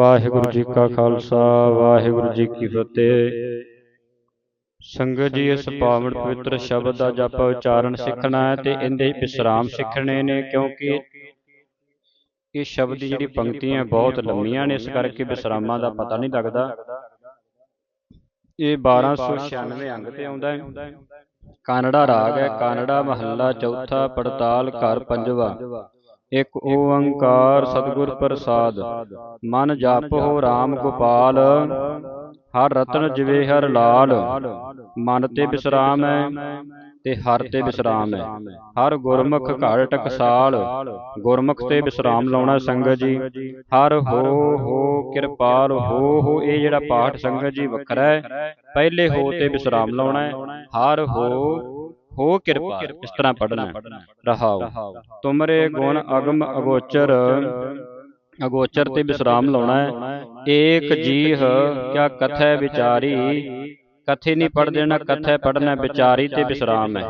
ਵਾਹਿਗੁਰੂ ਜੀ ਕਾ ਖਾਲਸਾ, ਵਾਹਿਗੁਰੂ ਜੀ ਕੀ ਫਤਿਹ। ਸੰਗਤ ਜੀ, ਇਸ ਪਾਵਨ ਪਵਿੱਤਰ ਸ਼ਬਦ ਦਾ ਜਪ ਉਚਾਰਨ ਸਿੱਖਣਾ ਹੈ ਤੇ ਇਹਦੇ ਵਿਸਰਾਮ ਸਿੱਖਣੇ ਨੇ, ਕਿਉਂਕਿ ਇਹ ਸ਼ਬਦ ਦੀ ਜਿਹੜੀ ਪੰਕਤੀਆਂ ਬਹੁਤ ਲੰਮੀਆਂ ਨੇ, ਇਸ ਕਰਕੇ ਵਿਸਰਾਮਾਂ ਦਾ ਪਤਾ ਨਹੀਂ ਲੱਗਦਾ। ਇਹ 1296 ਅੰਗ ਤੇ ਆਉਂਦਾ ਹੈ। ਕਾਨੜਾ ਰਾਗ ਹੈ, ਕਾਨੜਾ ਮਹੱਲਾ ਚੌਥਾ, ਪੜਤਾਲ ਘਰ ਪੰਜਵਾ। ਇੱਕ ਓੰਕਾਰ ਸਤਿਗੁਰ ਪ੍ਰਸਾਦ। ਮਨ ਜਪੋ RAM ਗੋਪਾਲ, ਹਰ ਰਤਨ ਜਿਵੇ ਹਰ ਲਾਲ। ਮਨ ਤੇ ਵਿਸਰਾਮ ਹੈ ਤੇ ਹਰ ਤੇ ਵਿਸਰਾਮ ਹੈ। ਹਰ ਗੁਰਮੁਖ ਘਰ ਟਕਸਾਲ, ਗੁਰਮੁਖ ਤੇ ਵਿਸਰਾਮ ਲਾਉਣਾ ਸੰਗਤ ਜੀ। ਹਰ ਹੋ ਹੋ ਕਿਰਪਾਲ, ਹੋ ਹੋ ਇਹ ਜਿਹੜਾ ਪਾਠ ਸੰਗਤ ਜੀ ਵੱਖਰਾ ਹੈ। ਪਹਿਲੇ ਹੋ ਤੇ ਵਿਸਰਾਮ ਲਾਉਣਾ ਹੈ। ਹਰ ਹੋ ਹੋ ਕਿਰਪਾ ਇਸ ਤਰ੍ਹਾਂ ਪੜਨਾ ਰਹਾਉ ਤੁਮਰੇ ਗੁਣ ਅਗਮ ਅਗੋਚਰ। ਅਗੋਚਰ ਤੇ ਵਿਸਰਾਮ ਲਾਉਣਾ ਹੈ। ਏਕ ਜੀਹ ਕਿਆ ਕਥੈ ਵਿਚਾਰੀ। ਕਥੇ ਨਹੀਂ ਪੜ ਦੇਣਾ ਕਥੈ ਪੜਨਾ ਵਿਚਾਰੀ ਤੇ ਵਿਸਰਾਮ ਹੈ।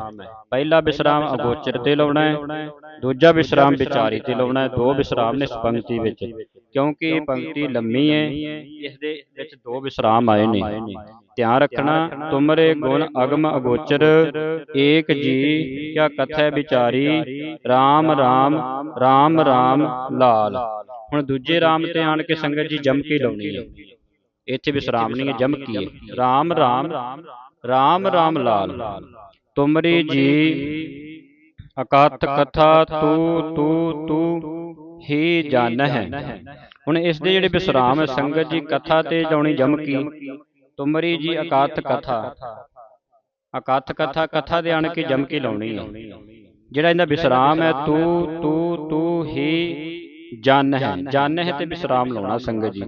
ਪਹਿਲਾ ਵਿਸਰਾਮ ਅਗੋਚਰ ਤੇ ਲਾਉਣਾ ਹੈ। ਦੂਜਾ ਵਿਸਰਾਮ ਵਿਚਾਰੀ ਤੇ ਲਾਉਣਾ ਹੈ। ਦੋ ਵਿਸਰਾਮ ਨੇ ਇਸ ਪੰਕਤੀ ਵਿੱਚ। ਕਿਉਂਕਿ ਇਹ ਪੰਕਤੀ ਲੰਮੀ ਹੈ। ਇਸ ਦੇ ਵਿੱਚ ਦੋ ਵਿਸਰਾਮ ਆਏ ਨੇ। ਧਿਆਨ ਰੱਖਣਾ ਤੁਮਰੇ ਗੁਣ ਅਗਮ ਅਗੋਚਰ ਏਕ ਜੀ ਕਿਆ ਕਥੈ ਵਿਚਾਰੀ RAM RAM RAM RAM ਲਾਲ। ਹੁਣ ਦੂਜੇ ਰਾਮ ਤੇ ਆਣ ਕੇ ਸੰਗਤ ਜੀ ਜਮਕੀ ਲਾਉਣੀ ਹੈ। ਇੱਥੇ ਵਿਸਰਾਮ ਨਹੀਂ ਹੈ ਜਮਕੀ ਹੈ RAM RAM RAM RAM ਲਾਲ। ਤੁਮਰੀ ਜੀ ਅਕਥ ਕਥਾ ਤੂ ਤੂ ਤੂ ਹੀ ਜਨ ਹੈ ਹੁਣ ਇਸ ਦੇ ਜਿਹੜੇ ਵਿਸਰਾਮ ਹੈ ਸੰਗਤ ਜੀ ਕਥਾ ਤੇ ਜਾਉਣੀ ਜਮਕੀ ਤੁਮਰੀ ਜੀ ਅਕਥ ਕਥਾ। ਅਕਥ ਕਥਾ ਕਥਾ ਦੇ ਆਣ ਕੇ ਜਮਕੀ ਲਾਉਣੀ ਹੈ। ਜਿਹੜਾ ਇਹਦਾ ਵਿਸਰਾਮ ਹੈ ਤੂ ਤੂ ਤੂ ਹੀ ਜਨ ਹੈ ਜਨ ਹੈ ਤੇ ਵਿਸਰਾਮ ਲਾਉਣਾ ਸੰਗਤ ਜੀ।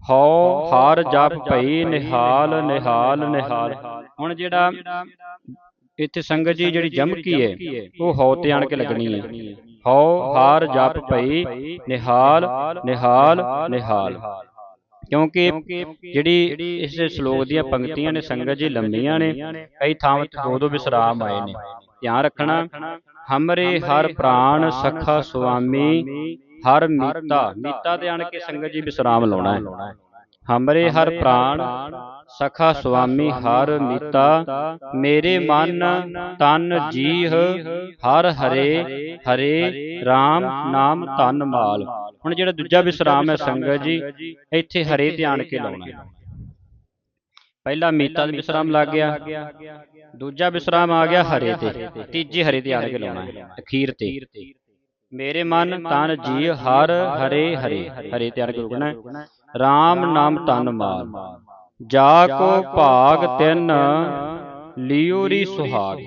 ਹਉ ਹਰ ਜਪ ਭਈ ਨਿਹਾਲ ਨਿਹਾਲ ਨਿਹਾਲ ਹੁਣ ਜਿਹੜਾ ਇੱਥੇ ਸੰਗਤ ਜੀ ਜਿਹੜੀ ਜਮਕੀ ਹੈ ਉਹ ਹਉ ਤੇ ਆਣ ਕੇ ਲੱਗਣੀ ਹੈ। ਹਉ ਹਰ ਜਪ ਭਈ ਨਿਹਾਲ ਨਿਹਾਲ। ਨਿਹਾਲ। ਕਿਉਂਕਿ ਜਿਹੜੀ ਇਸ ਸ਼ਲੋਕ ਦੀਆਂ ਪੰਕਤੀਆਂ ਨੇ ਸੰਗਤ ਜੀ ਲੰਮੀਆਂ ਨੇ ਕਈ ਥਾਵਾਂ ਤੇ ਦੋ ਦੋ ਵਿਸਰਾਮ ਆਏ ਨੇ। ਧਿਆਨ ਰੱਖਣਾ ਹਮਰੇ ਹਰ ਪ੍ਰਾਣ ਸਖਾ ਸੁਆਮੀ ਹਰ ਮੀਤਾ ਮੀਤਾ ਤੇ ਆਣ ਕੇ ਸੰਗਤ ਜੀ ਵਿਸਰਾਮ ਲਾਉਣਾ ਹੈ। ਹਮਰੇ ਹਰ ਪ੍ਰਾਣ ਸਖਾ ਸੁਆਮੀ ਹਰ ਮੀਤਾ ਮੇਰੇ ਮਨ ਤਨ ਜੀਹ ਹਰ ਹਰੇ ਹਰੇ RAM ਨਾਮ ਤਨ ਮਾਲ। ਹੁਣ ਜਿਹੜਾ ਦੂਜਾ ਵਿਸਰਾਮ ਹੈ ਸੰਗਤ ਜੀ ਇੱਥੇ ਹਰੇ ਧਿਆਨ ਕੇ ਲਾਉਣਾ ਹੈ। ਪਹਿਲਾ ਮੀਤਾ ਦਾ ਵਿਸਰਾਮ ਲੱਗ ਗਿਆ ਦੂਜਾ ਵਿਸਰਾਮ ਆ ਗਿਆ ਹਰੇ ਤੇ ਤੀਜੇ ਹਰੇ ਤੇ ਆਣ ਕੇ ਲਾਉਣਾ ਹੈ। ਅਖੀਰ ਤੇ। ਮੇਰੇ ਮਨ ਤਨ ਜੀ ਹਰ ਹਰੇ ਹਰੇ ਹਰੇ ਤੇ ਆਣ ਕੇ ਰੁਕਣਾ RAM ਨਾਮ ਤਨ ਮਾਲ। ਜਾ ਕੋ ਭਾਗ ਤਿੰਨ ਲਿਓਰੀ ਸੁਹਾਗ।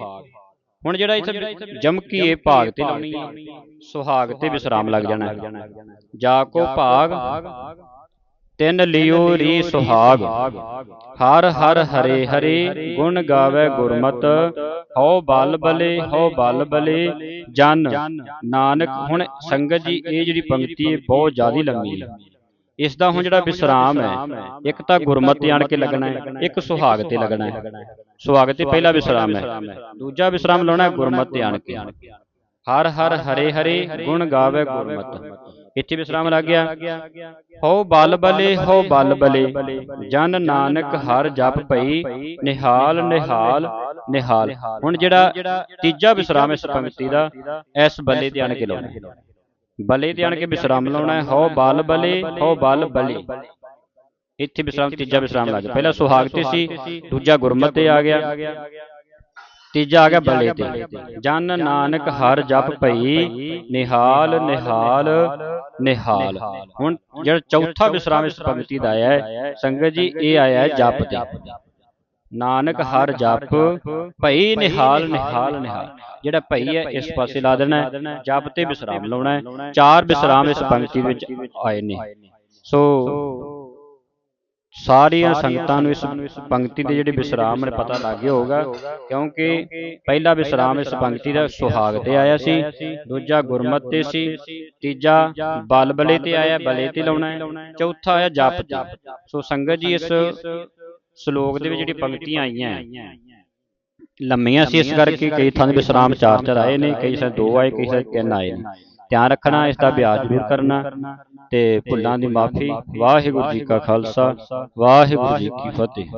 ਹੁਣ ਜਿਹੜਾ ਇੱਥੇ ਜਮਕੀਏ ਭਾਗ ਤੇ ਲਾਉਣੀ ਹੈ ਸੁਹਾਗ ਤੇ ਵਿਸਰਾਮ ਲੱਗ ਜਾਣਾ ਹੈ। ਜਾ ਕੋ ਭਾਗ ਤਿੰਨ ਲਿਓ ਰੀ ਸੁਹਾਗ। ਹਰ ਹਰ ਹਰੇ ਹਰੇ ਗੁਣ ਗਾਵੇ ਗੁਰਮਤ। ਹਉ ਬਲ ਬਲੇ ਹਉ ਬਲ ਬਲੇ ਜਨ। ਨਾਨਕ ਹੁਣ ਸੰਗਤ ਜੀ ਇਹ ਜਿਹੜੀ ਪੰਕਤੀ ਹੈ ਬਹੁਤ ਜ਼ਿਆਦਾ ਲੰਮੀ ਹੈ। ਇਸ ਦਾ ਹੁਣ ਜਿਹੜਾ ਵਿਸਰਾਮ ਹੈ ਇੱਕ ਤਾਂ ਗੁਰਮਤਿ ਆਣ ਕੇ ਲੱਗਣਾ ਹੈ ਇੱਕ ਸੁਹਾਗ ਤੇ ਲੱਗਣਾ ਹੈ। ਸੁਹਾਗ ਤੇ ਪਹਿਲਾ ਵਿਸਰਾਮ ਹੈ। ਦੂਜਾ ਵਿਸਰਾਮ ਲਾਉਣਾ ਹੈ ਗੁਰਮਤਿ ਆਣ ਕੇ ਹਰ ਹਰ ਹਰੇ ਹਰੇ ਗੁਣ ਗਾਵੇ ਗੁਰਮਤਿ। ਇੱਥੇ ਵਿਸਰਾਮ ਲੱਗ ਗਿਆ। ਹੋ ਬਲ ਬਲੇ ਹੋ ਬਲ ਬਲੇ। ਜਨ ਨਾਨਕ ਹਰ ਜਪ ਭਈ ਨਿਹਾਲ ਨਿਹਾਲ ਨਿਹਾਲ। ਹੁਣ ਜਿਹੜਾ ਤੀਜਾ ਵਿਸਰਾਮ ਇਸ ਪੰਕਤੀ ਦਾ ਇਸ ਬੱਲੇ ਤੇ ਆਣ ਕੇ ਲਾਉਣਾ ਬਲੇ ਤੇ ਆਣ ਕੇ ਵਿਸਰਾਮ ਲਾਉਣਾ ਹੈ। ਹੋ ਬਲ ਬਲੇ, ਹੋ ਬਲ ਬਲੇ। ਇੱਥੇ ਵਿਸਰਾਮ, ਤੀਜਾ ਵਿਸਰਾਮ ਲੱਗ ਗਿਆ ਪਹਿਲਾ ਸੁਹਾਗ ਤੇ ਸੀ, ਦੂਜਾ ਗੁਰਮਤਿ ਤੇ ਆ ਗਿਆ। ਤੀਜਾ ਆ ਗਿਆ ਬਲੇ ਤੇ। ਜਨ ਨਾਨਕ ਹਰ ਜਪ ਭਈ, ਨਿਹਾਲ ਨਿਹਾਲ ਨਿਹਾਲ। ਹੁਣ ਜਿਹੜਾ ਚੌਥਾ ਵਿਸਰਾਮ ਇਸ ਪੰਕਤੀ ਦਾ ਆਇਆ ਹੈ, ਸੰਗਤ ਜੀ, ਇਹ ਆਇਆ ਹੈ ਜਪ ਤੇ। ਨਾਨਕ ਹਰ ਜਪ ਭਈ ਨਿਹਾਲ ਨਿਹਾਲ ਨਿਹਾਲ ਜਿਹੜਾ ਭਈ ਹੈ ਇਸ ਪਾਸੇ ਲਾ ਦੇਣਾ ਜਪ ਤੇ ਵਿਸਰਾਮ ਲਾਉਣਾ ਹੈ। ਚਾਰ ਵਿਸਰਾਮ ਇਸ ਪੰਕਤੀ ਵਿੱਚ ਆਏ ਨੇ। ਸੋ ਸਾਰੀਆਂ ਸੰਗਤਾਂ ਨੂੰ ਇਸ ਪੰਕਤੀ ਦੇ ਜਿਹੜੇ ਵਿਸਰਾਮ ਨੇ ਪਤਾ ਲੱਗ ਗਿਆ ਹੋਗਾ ਕਿਉਂਕਿ ਪਹਿਲਾ ਵਿਸਰਾਮ ਇਸ ਪੰਕਤੀ ਦਾ ਸੁਹਾਗ ਤੇ ਆਇਆ ਸੀ ਦੂਜਾ ਗੁਰਮਤਿ ਤੇ ਸੀ ਤੀਜਾ ਬਲਬਲੇ ਤੇ ਆਇਆ ਬਲੇ ਤੇ ਲਾਉਣਾ ਹੈ। ਚੌਥਾ ਆਇਆ ਜਪ ਤੇ। ਸੋ ਸੰਗਤ ਜੀ ਇਸ ਸ਼ਲੋਕ ਦੇ ਵਿੱਚ ਜਿਹੜੀ ਪੰਕਤੀਆਂ ਆਈਆਂ ਲੰਮੀਆਂ ਸੀ ਇਸ ਕਰਕੇ ਕਈ ਥਾਂ ਦੇ ਵਿਸਰਾਮ ਚਾਰ ਚਾਰ ਆਏ ਨੇ ਕਈ ਸਾਰੇ ਦੋ ਆਏ ਕਈ ਸਾਰੇ ਤਿੰਨ ਆਏ ਨੇ। ਧਿਆਨ ਰੱਖਣਾ ਇਸ ਦਾ ਅਭਿਆਸ ਜ਼ਰੂਰ ਕਰਨਾ। ਤੇ ਭੁੱਲਾਂ ਦੀ ਮਾਫੀ ਵਾਹਿਗੁਰੂ ਜੀ ਕਾ ਖਾਲਸਾ ਵਾਹਿਗੁਰੂ ਜੀ ਕੀ ਫਤਿਹ।